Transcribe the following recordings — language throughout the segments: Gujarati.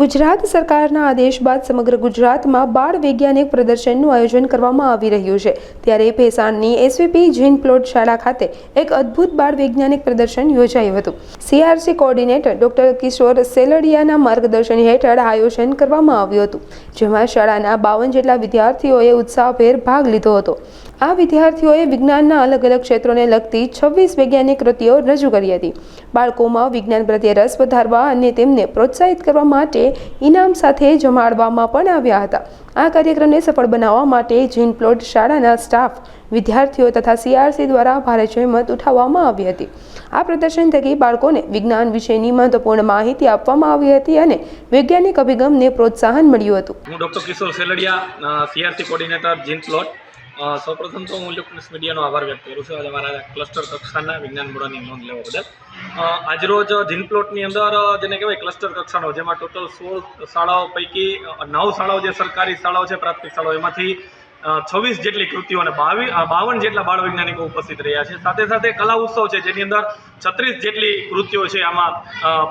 ગુજરાત સરકારના આદેશ બાદ સમગ્ર ગુજરાતમાં બાળ વૈજ્ઞાનિક પ્રદર્શનનું આયોજન કરવામાં આવી રહ્યું છે. ત્યારે ભેસાણની એસવીપી જીન પ્લોટ શાળા ખાતે એક અદ્ભુત બાળ વૈજ્ઞાનિક પ્રદર્શન યોજાયું હતું. સીઆરસી કોઓર્ડિનેટર ડોક્ટર કિશોર સેલડિયાના માર્ગદર્શન હેઠળ આયોજન કરવામાં આવ્યું હતું, જેમાં શાળાના બાવન જેટલા વિદ્યાર્થીઓએ ઉત્સાહભેર ભાગ લીધો હતો. આ વિદ્યાર્થીઓએ વિજ્ઞાનના અલગ અલગ ક્ષેત્રોને લગતી છવ્વીસ વૈજ્ઞાનિક કૃતિઓ રજૂ કરી હતી. બાળકોમાં વિજ્ઞાન પ્રત્યે રસ વધારવા અને તેમને પ્રોત્સાહિત કરવા માટે ઇનામ સાથે જમાડવામાં પણ આવ્યા હતા. આ કાર્યક્રમને સફળ બનાવવા માટે જીન પ્લોટ શાળાના સ્ટાફ, વિદ્યાર્થીઓ તથા સીઆરસી દ્વારા ભારે જહેમત ઉઠાવવામાં આવી હતી. આ પ્રદર્શન થકી બાળકોને વિજ્ઞાન વિશેની મહત્વપૂર્ણ માહિતી આપવામાં આવી હતી અને વૈજ્ઞાનિક અભિગમને પ્રોત્સાહન મળ્યું હતું. હું doctor Kishor Seldia CRC coordinator, જીન પ્લોટ. સૌપ્રથમ તો હું ઇલેક્ટ્રોનિક્સ મીડિયાનો આભાર વ્યક્ત કરું છું. આજે મારા ક્લસ્ટર કક્ષાના વિજ્ઞાન મોડાની નોંધ લેવા બદલ. આજરોજ પ્લોટની અંદર જેને કહેવાય ક્લસ્ટર કક્ષાનો, જેમાં ટોટલ સોળ શાળાઓ પૈકી નવ શાળાઓ જે સરકારી શાળાઓ છે, પ્રાથમિક શાળાઓ, એમાંથી છવ્વીસ જેટલી કૃતિઓ અને બાવીસ બાવન જેટલા બાળ વૈજ્ઞાનિકો ઉપસ્થિત રહ્યા છે. સાથે સાથે કલા ઉત્સવ છે, જેની અંદર છત્રીસ જેટલી કૃતિઓ છે, આમાં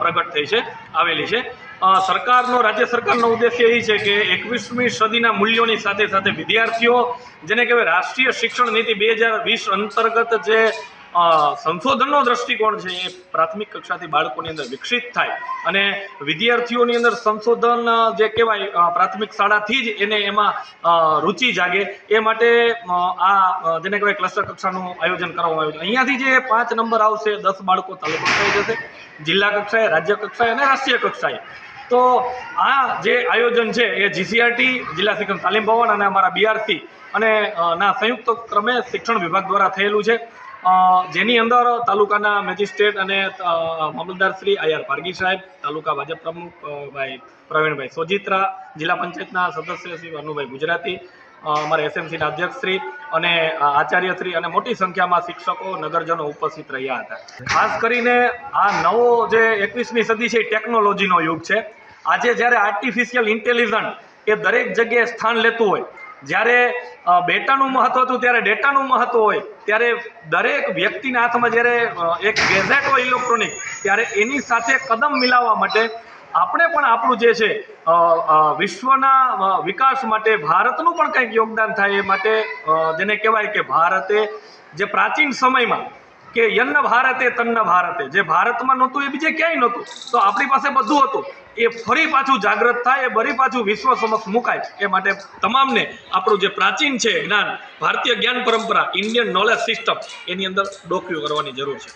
પ્રગટ થઈ છે, આવેલી છે. સરકારનો, રાજ્ય સરકારનો ઉદ્દેશ્ય એ છે કે એકવીસમી સદીના મૂલ્યોની સાથે સાથે વિદ્યાર્થીઓ, જેને કહેવાય રાષ્ટ્રીય શિક્ષણ નીતિ બે હજાર વીસ અંતર્ગત જે સંશોધનનો દૃષ્ટિકોણ છે, એ પ્રાથમિક કક્ષાથી બાળકોની અંદર વિકસિત થાય. અને વિદ્યાર્થીઓની અંદર સંશોધન જે કહેવાય પ્રાથમિક શાળાથી જ એને એમાં રુચિ જાગે. એ માટે આ જેને કહેવાય ક્લસ્ટર કક્ષાનું આયોજન કરવામાં આવ્યું છે. અહીંયાથી જે પાંચ નંબર આવશે, દસ બાળકો તાલુકા કક્ષાએ જશે. જિલ્લા કક્ષાએ, રાજ્ય કક્ષાએ અને રાષ્ટ્રીય કક્ષાએ. તો આ જે આયોજન છે એ જીસીઆરટી જિલ્લા શિક્ષણ તાલીમ ભવન અને અમારા બીઆરસી અને ના સંયુક્ત ક્રમે શિક્ષણ વિભાગ દ્વારા થયેલું છે. જેની અંદર તાલુકાના મેજિસ્ટ્રેટ અને મામલતદાર શ્રી આઈ આર પારગી સાહેબ, તાલુકા ભાજપ પ્રમુખ ભાઈ પ્રવીણભાઈ સોજિત્રા, જિલ્લા પંચાયતના સદસ્ય શ્રી અનુભાઈ ગુજરાતી અમારા એસએમસીના અધ્યક્ષશ્રી અને આચાર્યશ્રી અને મોટી સંખ્યામાં શિક્ષકો, નગરજનો ઉપસ્થિત રહ્યા હતા. ખાસ કરીને આ નવો જે એકવીસમી સદી છે એ ટેકનોલોજીનો યુગ છે. આજે જ્યારે આર્ટિફિશિયલ ઇન્ટેલિજન્ટ એ દરેક જગ્યાએ સ્થાન લેતું હોય, જ્યારે બેટાનું મહત્વ હતું, ત્યારે ડેટાનું મહત્વ હોય, ત્યારે દરેક વ્યક્તિના હાથમાં જ્યારે એક ગેઝેટ હોય ઇલેક્ટ્રોનિક, ત્યારે એની સાથે કદમ મિલાવવા માટે આપણે પણ આપણું જે છે વિશ્વના વિકાસ માટે ભારતનું પણ કંઈક યોગદાન થાય એ માટે જેને કહેવાય કે ભારતે જે પ્રાચીન સમયમાં કે યન્ન ભારતે, તન્ન ભારતે, જે ભારતમાં નહોતું એ બીજે ક્યાંય નહોતું. તો આપણી પાસે બધું હતું. એ ફરી પાછું જાગૃત થાય, એ ફરી પાછું વિશ્વ સમક્ષ મુકાય. એ માટે તમામને આપણું જે પ્રાચીન છે જ્ઞાન, ભારતીય જ્ઞાન પરંપરા ઇન્ડિયન નોલેજ સિસ્ટમ એની અંદર ડોક્યુ કરવાની જરૂર છે.